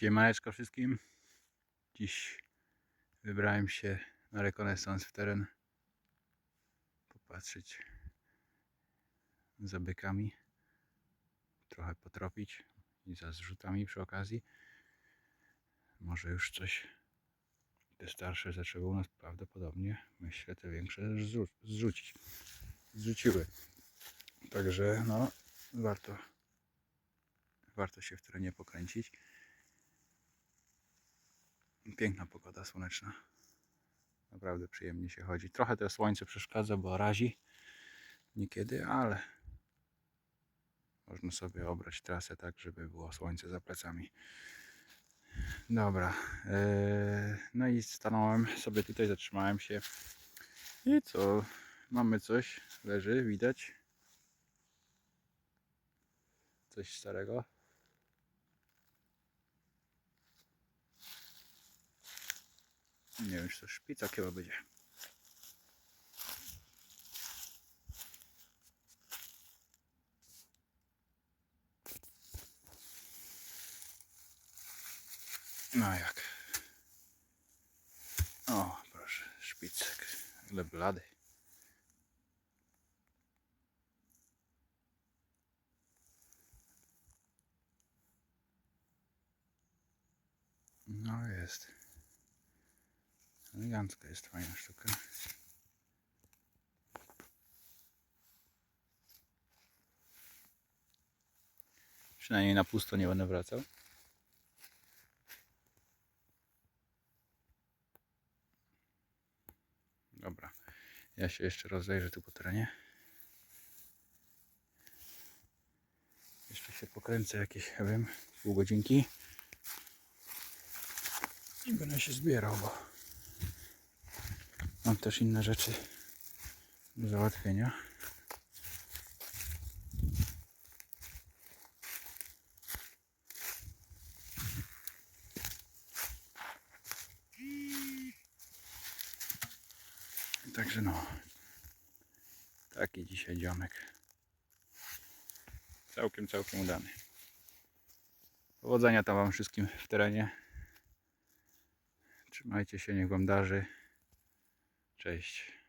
Siemaneczko wszystkim. Dziś wybrałem się na rekonesans w teren. Popatrzeć za bykami. Trochę potropić i za zrzutami przy okazji. Może już coś te starsze zaczęły u nas prawdopodobnie, myślę, te większe zrzu- zrzucić. Zrzuciły. Także no, warto warto się w terenie pokręcić. Piękna pogoda słoneczna. Naprawdę przyjemnie się chodzi. Trochę to słońce przeszkadza, bo razi niekiedy, ale można sobie obrać trasę tak, żeby było słońce za plecami. Dobra. eee, No i stanąłem sobie tutaj, zatrzymałem się. I co? Mamy coś, leży, widać. Coś starego. Nie wiem, czy to szpica chyba będzie. No jak. O, proszę, szpicek. Ile blady. No jest. Elegancka jest fajna sztuka. Przynajmniej na pusto nie będę wracał. Dobra. Ja się jeszcze rozejrzę tu po terenie. Jeszcze się pokręcę jakieś, ja wiem, pół godzinki. I będę się zbierał, bo mam też inne rzeczy do załatwienia. Także no, taki dzisiaj dziomek. Całkiem, całkiem udany. Powodzenia tam Wam wszystkim w terenie. Trzymajcie się, niech Wam darzy. Cześć.